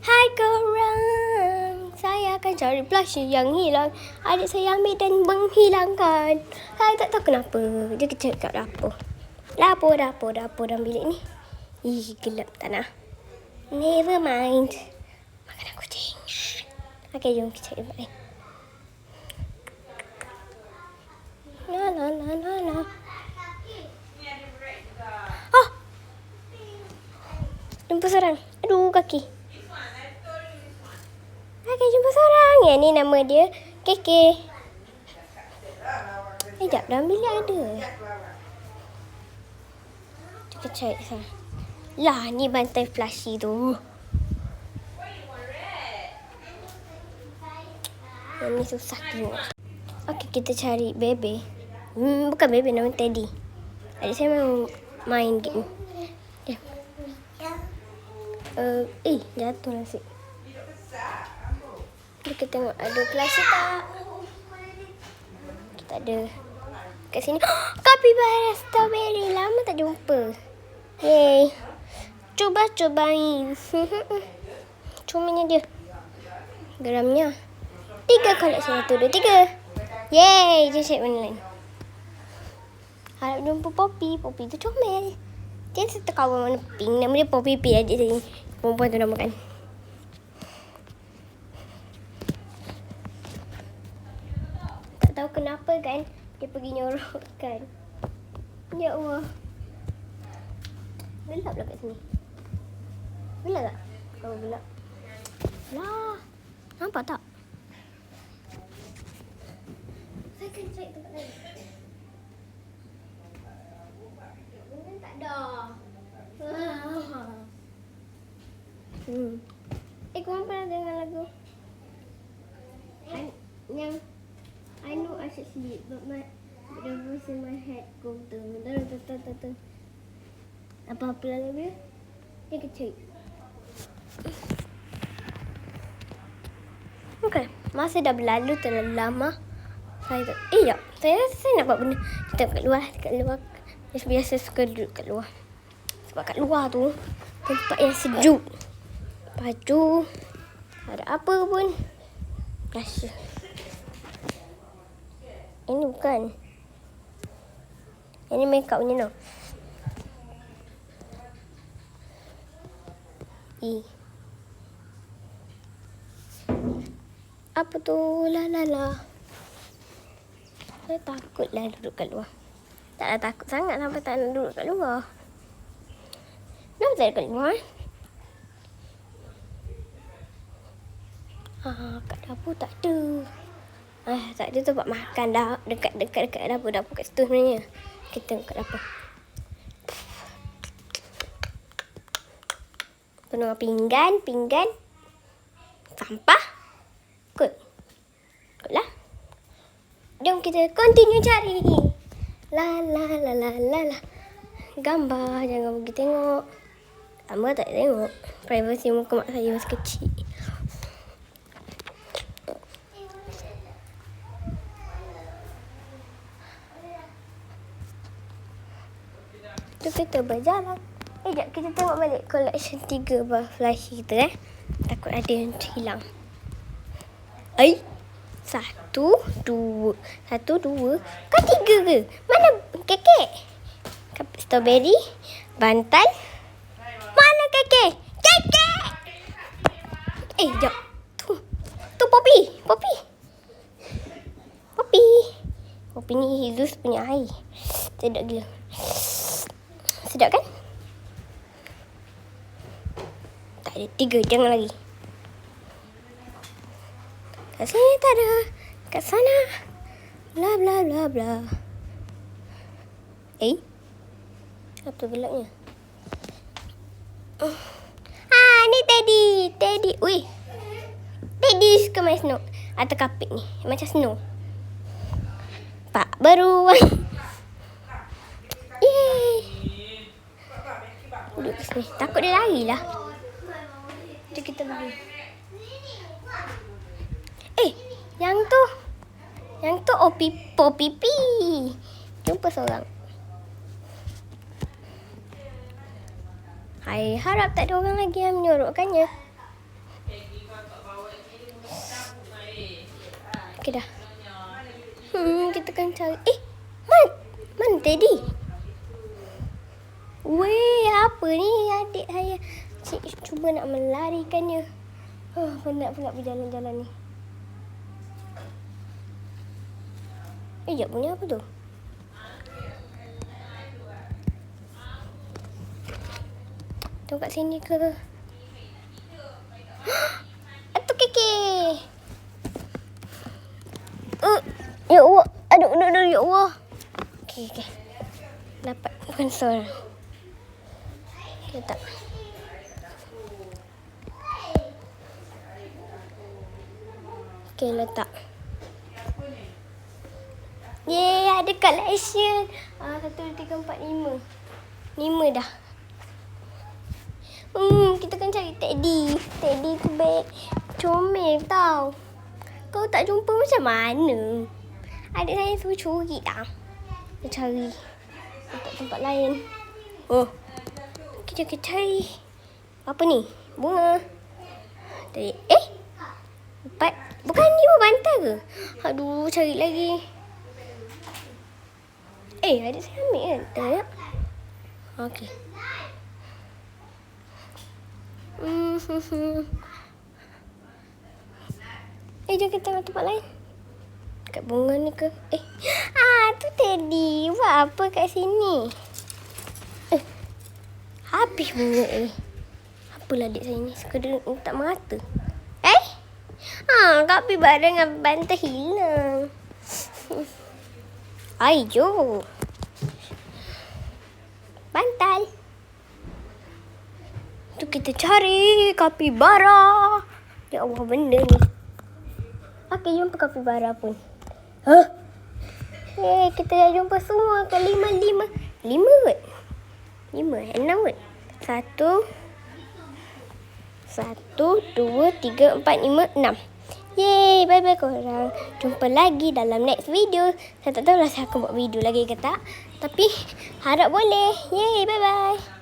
Hai korang. Saya akan cari blusher yang hilang. Adik saya ambil dan menghilangkan. Saya tak tahu kenapa. Dia kecil kat dapur. Dapur, dapur, dapur dalam bilik ni. Ih, gelap tanah. Never mind. Makanan kucing. Okey, jom kita cari lain. La la la la la. Oh! Jumpa seorang. Aduh, kaki. Okey, Yang ni nama dia Keke. Sekejap, dalam bilik ada. Kita cari sana. Lah, ni bantai flashy tu. Yang ni susah tengok. Okey, kita cari bebe. Hmm, bukan bebe, nama Teddy. Adik saya main, main game. Ya. Uh, eh, jatuh nasi. Kita tengok ada kelas tak. Kita ada kat sini. Capybara strawberry. Lama tak jumpa. Yeay. Cuba cobain. Cumanya dia. Geramnya. Tiga kolek satu, dua, tiga. Yeay. Jom cek mana lain. Harap jumpa Poppy. Poppy tu comel. Dia satu kawan warna pink. Nama dia Poppy P. Adik saya. Perempuan tu namakan. Tak tahu kenapa kan. Dia pergi nyorokkan. Ya Allah. Gelap lah kat sini. Gelap tak? Kau gelap. Lah. Nampak tak? Saya akan cari tempat lain. Hmm. Eh, korang pernah dengar lagu? Yang I should sleep, but my the voice in my head go tung tung tung tung tung tung. Apa-apa lagu dia? Dia kecil. Okay. Masa dah berlalu terlalu lama. Saya tak... Eh, ya. Saya rasa saya nak buat benda. Kita kat luar. Kat luar. Saya biasa suka duduk kat luar. Sebab kat luar tu, tempat yang sejuk. Lepas tu, ada apa pun. Rasa. Ini bukan. Ini make up punya no. E. Apa tu? La la la. Saya takutlah duduk kat luar. Taklah takut sangat sampai tak nak duduk kat luar. Kenapa tak ada kat luar? eh? Ah, kat dapur tak ada. Ah, tak ada tempat makan dah. Dekat dekat dekat dapur dapur kat situ sebenarnya. Kita kat dapur. Penuh pinggan, pinggan. Sampah. Kot. Kot lah. Jom kita continue cari. La la la la la la. Gambar jangan pergi tengok. Lama tak tengok. Privacy muka mak saya masih kecil. Tu kita berjalan. Eh, jap kita tengok balik collection tiga flashy kita eh. Takut ada yang hilang. Ai. Satu, dua. Satu, dua. Kau tiga ke? Mana kekek? Strawberry. Bantal. Mana kekek? Kekek! Eh, jap. Tu. Tu Poppy. Poppy. Poppy. Poppy ni Hizus punya air. Sedap gila. Sedap kan? Tak ada tiga, jangan lagi. Kat sini tak ada. Kat sana. Bla bla bla bla. Eh? Apa gelapnya? Ah, ni Teddy. Teddy. Ui. Teddy suka main snow. Atau kapit ni. Macam snow. Pak beruang. Yeay. Kat sini. Takut dia lari lah. Jom kita pergi. Eh, yang tu. Yang tu Opi Popipi. Jumpa seorang. Hai, harap tak ada orang lagi yang menyorokkannya. Okay dah. Hmm, kita akan cari. Eh, man, mana Teddy? Weh, apa ni adik saya? Cik cuba nak melarikannya. Oh, penat pula berjalan-jalan ni. Eh, jap bunyi apa tu? Tengok kat sini ke? Itu keke. Uh, ya Allah. Aduh, aduh, aduh, ya Allah. Okey, okey. Dapat konsol. Letak. Okey, letak. Yeay, ada collection. Ah, satu, tiga, empat, lima. Lima dah. Hmm, kita kan cari Teddy. Teddy tu baik. Comel tau. Kau tak jumpa macam mana? Adik saya suruh curi tak? Kita cari. Dekat tempat lain. Oh. Kita kita cari. Apa ni? Bunga. Tadi. Eh? Empat. Bukan ni bantal ke? Aduh, cari lagi. Eh, adik saya ambil kan? Tak Okey. Hmm. Eh, jom kita tengok tempat lain. Kat bunga ni ke? Eh, ah, tu Teddy. Buat apa kat sini? Habis bunga ni. Apalah adik saya ni? Suka dia tak merata. Eh? Ha, kapi barang dengan bantal hilang. Ayo. Bantal. Tu kita cari kapibara. Ya Allah, benda ni. Okey, jumpa kapibara pun. Huh? Eh, kita dah jumpa semua ke lima, lima. Lima kot? Lima, enam kot? Satu. Satu, dua, tiga, empat, lima, enam. Yeay, bye-bye korang. Jumpa lagi dalam next video. Saya tak tahu lah saya akan buat video lagi ke tak. Tapi harap boleh. Yeay, bye-bye.